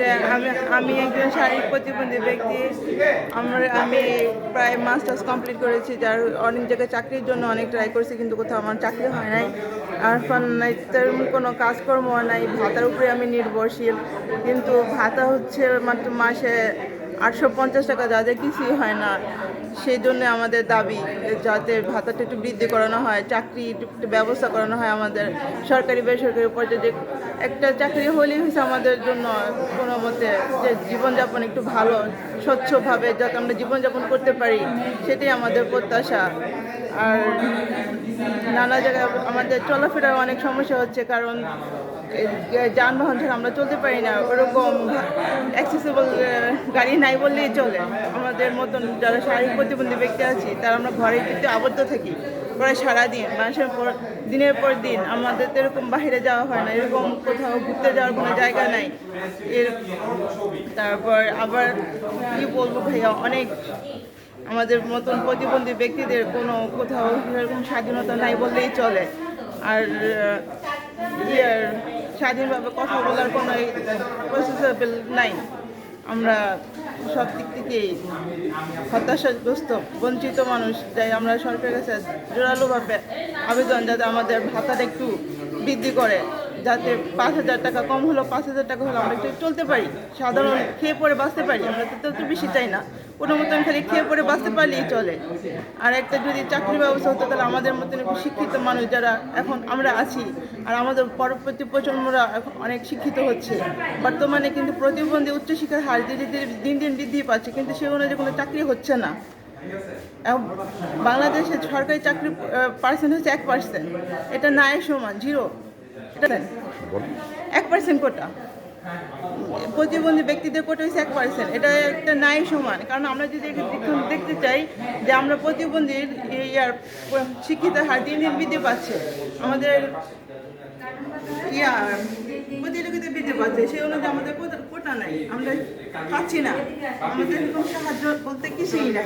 যে আমি আমি একজন শারীরিক প্রতিবন্ধী ব্যক্তি, আমার আমি প্রায় মাস্টার্স কমপ্লিট করেছি, যার অনেক জায়গায় চাকরির জন্য অনেক ট্রাই করেছি, কিন্তু কোথাও আমার চাকরি হয় নাই। আর ফোন কোনো কাজকর্ম নাই, ভাতার উপরে আমি নির্ভরশীল, কিন্তু ভাতা হচ্ছে মাত্র মাসে আটশো পঞ্চাশ টাকা যাদের কিছুই হয় না, সেই জন্য আমাদের দাবি যাতে ভাতাটা একটু বৃদ্ধি করানো হয়, চাকরি একটু ব্যবস্থা করানো হয় আমাদের সরকারি, বেসরকারি পর্যায়ে একটা চাকরি হলেই হয়েছে আমাদের জন্য কোনো মতে যে জীবনযাপন একটু ভালো, স্বচ্ছভাবে যাতে আমরা জীবনযাপন করতে পারি, সেটাই আমাদের প্রত্যাশা। আর নানা জায়গায় আমাদের চলাফেরার অনেক সমস্যা হচ্ছে, কারণ যানবাহন ছাড়া আমরা চলতে পারি না, ওরকম অ্যাক্সেসিবল গাড়ি নাই বললেই চলে। আমাদের মতন যারা শারীরিক প্রতিবন্ধী ব্যক্তি আছি, তারা আমরা ঘরের কিন্তু আবদ্ধ থাকি। প্রায় সারাদিন, মানুষের পর, দিনের পর দিন আমাদের তো এরকম বাইরে যাওয়া হয় না, এরকম কোথাও ঘুরতে যাওয়ার কোনো জায়গা নাই। এর তারপর আবার কি বলব ভাইয়া, অনেক আমাদের মতন প্রতিবন্ধী ব্যক্তিদের কোনো কোথাও এরকম স্বাধীনতা নাই বললেই চলে। আর ইয়ার স্বাধীনভাবে কথা বলার কোনো প্রসেসেবল নাই। আমরা সব দিক থেকেই হতাশাগ্রস্ত, বঞ্চিত মানুষ। তাই আমরা সরকারের কাছে জোরালোভাবে আবেদন যাতে আমাদের ভাতাটা একটু বৃদ্ধি করে। যাতে পাঁচ হাজার টাকা কম হলো, পাঁচ হাজার টাকা হলো, আমরা একটু চলতে পারি। সাধারণ খেয়ে পরে বাঁচতে পারি, আমরা তো তো বেশি চাই না। কোনো মতন খালি খেয়ে পরে বাঁচতে পারলেই চলে। আর একটা যদি চাকরির ব্যবস্থা হতো, তাহলে আমাদের মতন একটু শিক্ষিত মানুষ যারা এখন আমরা আছি, আর আমাদের পরবর্তী প্রজন্মরা এখন অনেক শিক্ষিত হচ্ছে। বর্তমানে কিন্তু প্রতিবন্ধী উচ্চশিক্ষার হার ধীরে ধীরে দিন দিন বৃদ্ধি পাচ্ছে, কিন্তু সে অনুযায়ী কোনো চাকরি হচ্ছে না। এবং বাংলাদেশে সরকারি চাকরি পার্সেন্ট হচ্ছে এক পার্সেন্ট এটা নায়ের সমান জিরো। এক পার্সেন্ট কোটা প্রতিবন্ধী ব্যক্তিদের কোটা হচ্ছে এক পার্সেন্ট এটা একটা ন্যায় সমান। কারণ আমরা যদি দেখতে- চাই যে আমরা প্রতিবন্ধীর ইয়ার শিক্ষিত হার দিন দিন বৃদ্ধি পাচ্ছে। আমাদের ইয়া প্রতিযোগিতা বৃদ্ধি পাচ্ছে। সেই অনুযায়ী আমাদের কোটা- নাই। আমরা পাচ্ছি না। আমাদের সাহায্য বলতে কিছুই নাই।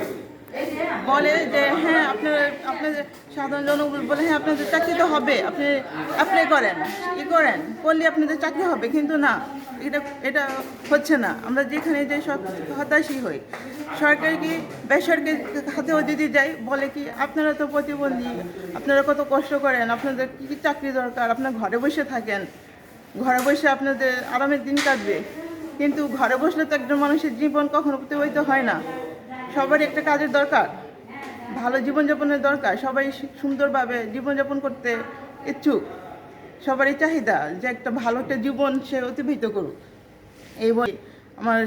বলে যে হ্যাঁ আপনার, আপনাদের সাধারণ জনগণ বলে হ্যাঁ আপনাদের চাকরি তো হবে, আপনি অ্যাপ্লাই করেন, ই করেন, করলে আপনাদের চাকরি হবে। কিন্তু না, এটা এটা হচ্ছে না। আমরা যেখানে যাই, সব হতাশই হই। সরকারি কি, বেসরকারি হাতেও যদি যাই, বলে কি, আপনারা তো প্রতিবন্ধী, আপনারা কত কষ্ট করেন, আপনাদের কী কী চাকরি দরকার, আপনার ঘরে বসে থাকেন, ঘরে বসে আপনাদের আরামের দিন কাটবে। কিন্তু ঘরে বসলে তো একজন মানুষের জীবন কখনো অতিবাহিত হয় না। সবারই একটা কাজের দরকার। ভালো জীবনযাপনের দরকার। সবাই সুন্দরভাবে জীবনযাপন করতে ইচ্ছুক। সবারই চাহিদা যে একটা ভালো একটা জীবন সে অতিবাহিত করুক। এই বলে আমার